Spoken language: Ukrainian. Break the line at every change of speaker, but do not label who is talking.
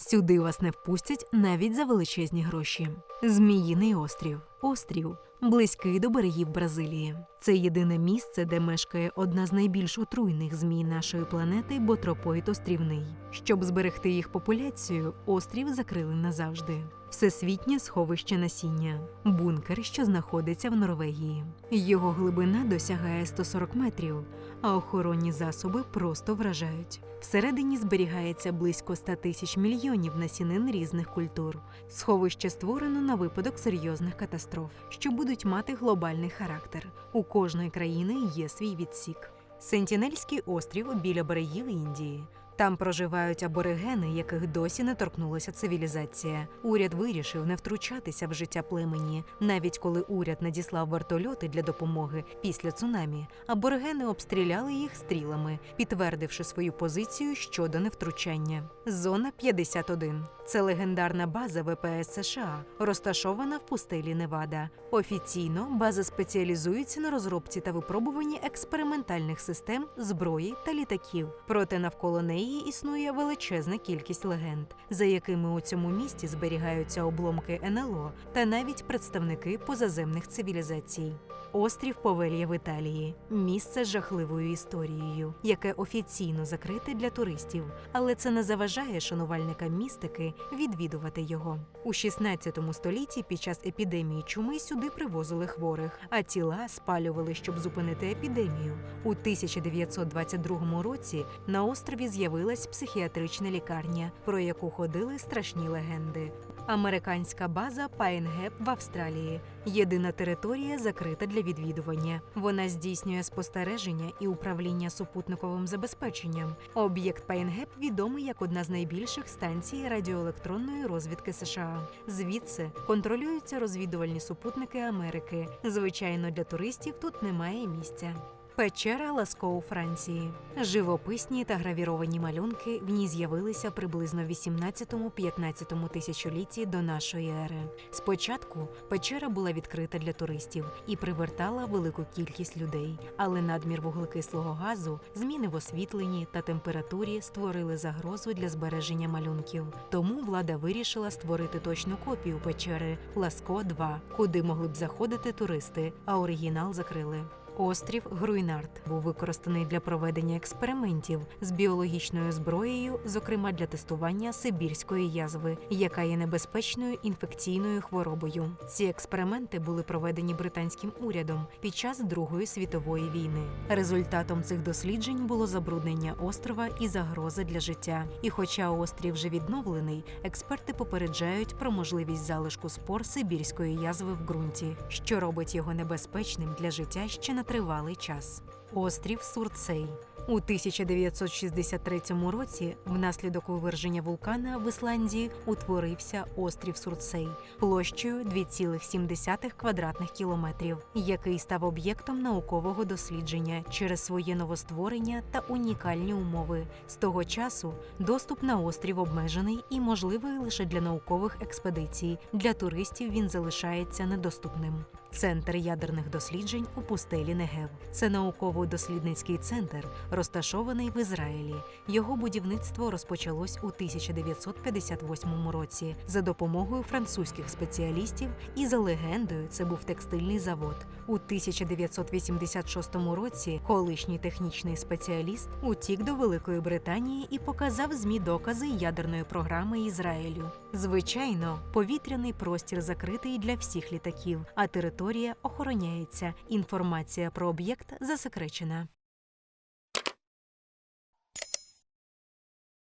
Сюди вас не впустять навіть за величезні гроші. Зміїний острів. Острів близький до берегів Бразилії. Це єдине місце, де мешкає одна з найбільш отруйних змій нашої планети ботропоїд острівний. Щоб зберегти їх популяцію, острів закрили назавжди. Всесвітнє сховище насіння, бункер, що знаходиться в Норвегії. Його глибина досягає 140 метрів, а охоронні засоби просто вражають. Всередині зберігається близько 100 тисяч мільйонів насінин різних культур. Сховище створено на випадок серйозних катастроф, що будуть мати глобальний характер. У кожної країни є свій відсік. Сентінельський острів біля берегів Індії. Там проживають аборигени, яких досі не торкнулася цивілізація. Уряд вирішив не втручатися в життя племені, навіть коли уряд надіслав вертольоти для допомоги після цунамі. Аборигени обстріляли їх стрілами, підтвердивши свою позицію щодо невтручання. Зона 51 – це легендарна база ВПС США, розташована в пустелі Невада. Офіційно база спеціалізується на розробці та випробуванні експериментальних систем, зброї та літаків. Проте навколо неї існує величезна кількість легенд, за якими у цьому місті зберігаються обломки НЛО та навіть представники позаземних цивілізацій. Острів Повелья в Італії місце з жахливою історією, яке офіційно закрите для туристів, але це не заважає шанувальникам містики відвідувати його. У 16 столітті під час епідемії чуми сюди привозили хворих, а тіла спалювали, щоб зупинити епідемію. У 1922 році на острові з'явилась психіатрична лікарня, про яку ходили страшні легенди. Американська база Пайнгеп в Австралії єдина територія закрита для відвідування. Вона здійснює спостереження і управління супутниковим забезпеченням. Об'єкт Пайнгеп відомий як одна з найбільших станцій радіоелектронної розвідки США. Звідси контролюються розвідувальні супутники Америки. Звичайно, для туристів тут немає місця. Печера Ласко у Франції. Живописні та гравіровані малюнки в ній з'явилися приблизно в 18-15 тисячолітті до нашої ери. Спочатку печера була відкрита для туристів і привертала велику кількість людей, але надмір вуглекислого газу, зміни в освітленні та температурі створили загрозу для збереження малюнків. Тому влада вирішила створити точну копію печери Ласко 2 куди могли б заходити туристи, а оригінал закрили. Острів Груйнард був використаний для проведення експериментів з біологічною зброєю, зокрема для тестування сибірської язви, яка є небезпечною інфекційною хворобою. Ці експерименти були проведені британським урядом під час Другої світової війни. Результатом цих досліджень було забруднення острова і загроза для життя. І, хоча острів вже відновлений, експерти попереджають про можливість залишку спор сибірської язви в ґрунті, що робить його небезпечним для життя ще на тривалий час. Острів Сурцей у 1963 році, внаслідок виверження вулкана в Ісландії, утворився острів Сурцей площею 2,7 квадратних кілометрів, який став об'єктом наукового дослідження через своє новостворення та унікальні умови. З того часу доступ на острів обмежений і можливий лише для наукових експедицій. Для туристів він залишається недоступним. Центр ядерних досліджень у пустелі Негев. Це науково-дослідницький центр, розташований в Ізраїлі. Його будівництво розпочалось у 1958 році за допомогою французьких спеціалістів, і за легендою це був текстильний завод. У 1986 році колишній технічний спеціаліст утік до Великої Британії і показав змі докази ядерної програми Ізраїлю. Звичайно, повітряний простір закритий для всіх літаків, а територія охороняється. Інформація про об'єкт засекречена.